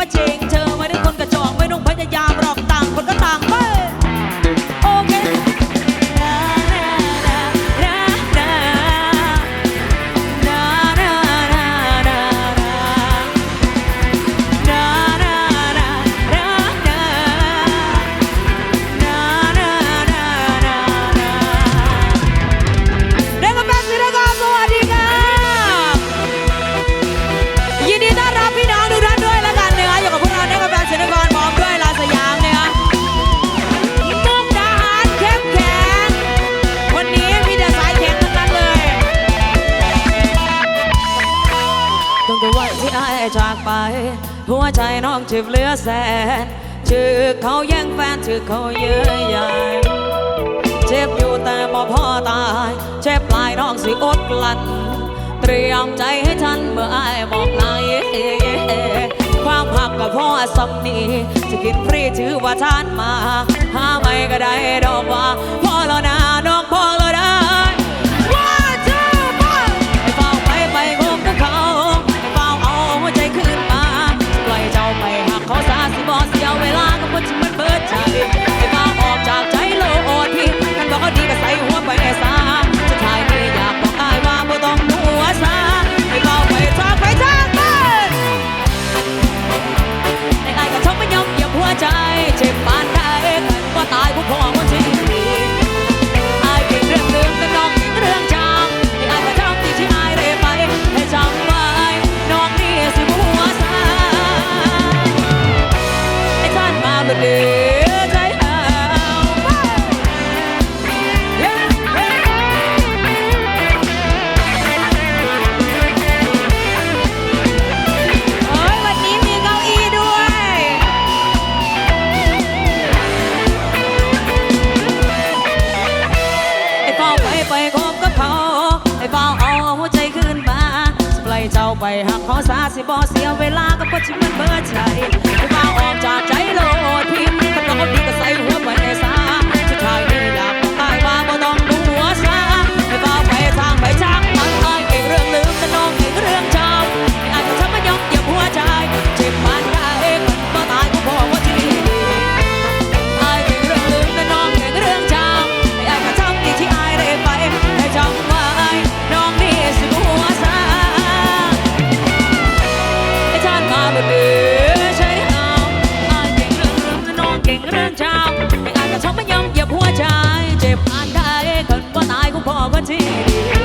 watching. ที่อายจากไป หัวใจน้องจีบเหลือแสนชื่อเขาแย่งแฟนชื่อเขาเยอะใหญ่เจ็บอยู่แต่บ่พ่อตาย เจ็บลายน้องสิอดกลั้นเตรียมใจให้ฉันเมื่ออายบอกนายความหักกับพ่อสมนีจะกินฟรีชื่อว่าฉันมา หาไม่ก็ได้ดอกว่าพ่อแล้วนะน้องพ่อ ไปหักเขาซาสิบอเสียเวลาก็พอชิมันเบอร์ใจกูมาออกจากใจโลดพิมพ์ถ้าเอาดีก็ใส่หัวไปสา Nova TV.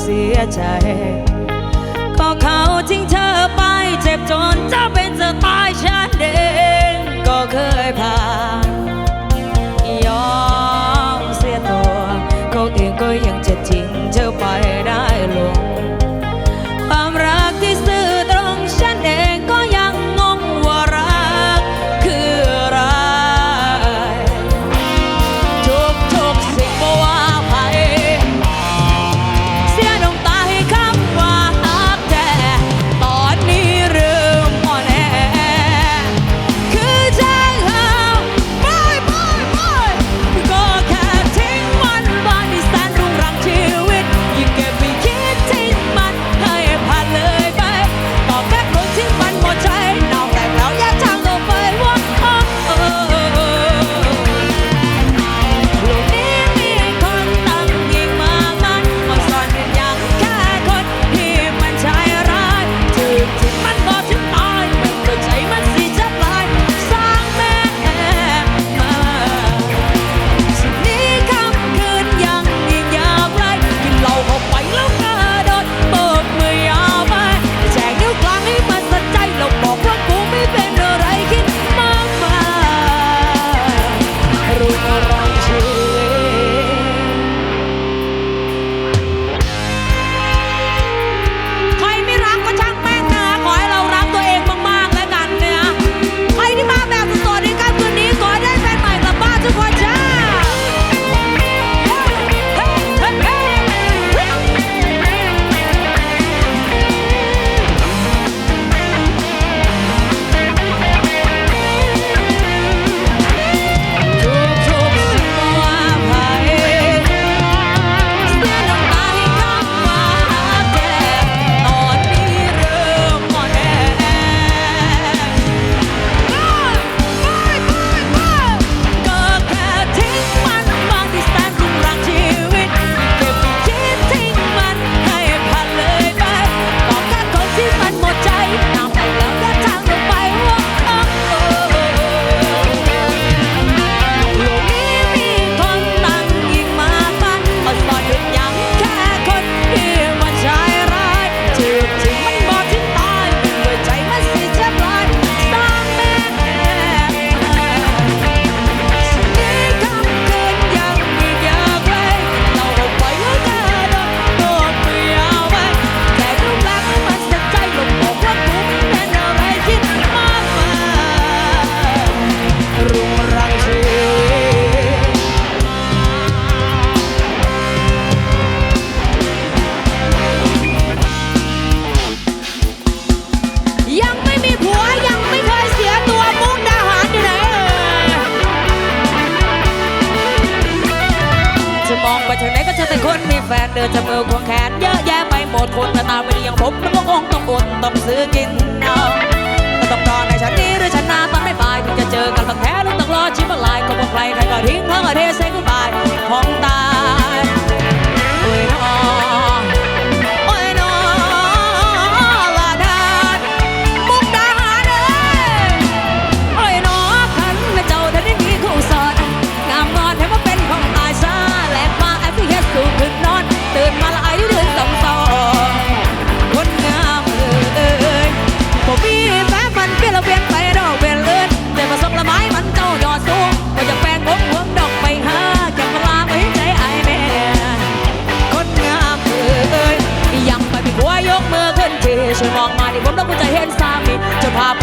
เสียใจ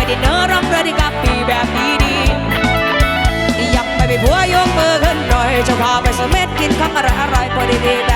ได้เนอร่ำรวยได้กับปีแบบนี้ดีอยากไปไปผัวโยกมือขึ้นหน่อยจะพาไปสม็ดกินข้างอร่อยอร่อยพอดี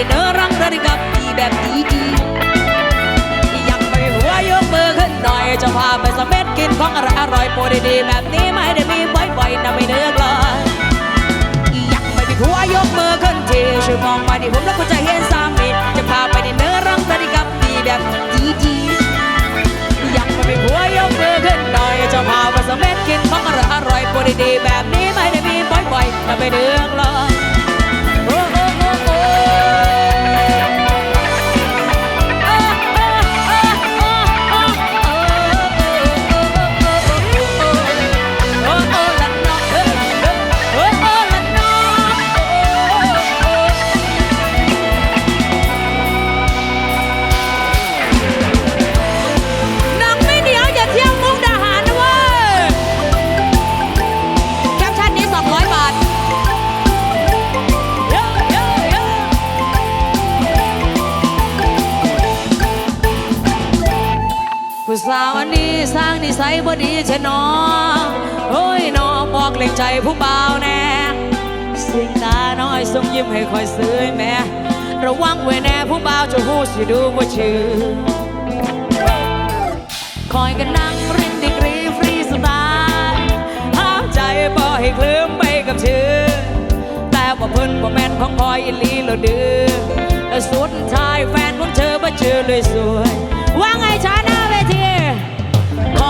ดินเนอร์รังเรือกับดีแบบดีดียังไม่หัวยกมือขึ้นหน่อยจะพาไปสมเม็ดกินของอร่อยอร่อยๆโปรดีๆแบบนี้ไม่ได้มีบ่อยๆนะไม่เนื้อกเลยยังไม่มีผัวยกมือขึ้นทีช่วยมองมาดิผมแล้วคุณจะเห็นสามีจะพาไปดินเนอร์รังสรรค์กับดีแบบดีดียังไม่มีผัวยกมือขึ้นหน่อยจะพาไปสมเม็ดกินของอร่อยอร่อยๆโปรดีๆแบบนี้ไม่ได้มีบ่อยๆนะไม่เดืองเลย บ่ดีใช่น้องโอ้ยน้องบอกเล็งใจผู้เบาแน่สิ่งตาน้อยส่งยิ้มให้คอยซื้อแม่ระวังไว้แน่ผู้เบาจะหูสิดูว่าชื่อคอยกันนั่งรินดีกรีฟรีสไตล์ห้ามใจบ่ให้เคลิ้มไปกับชื่อแต่ว่าเพิ่นบ่แม่นของคอยอีหลีแล้วเดื้อและสุดท้ายแฟนของเธอบ่เจอเลยสวยว่าไงฉัน ไป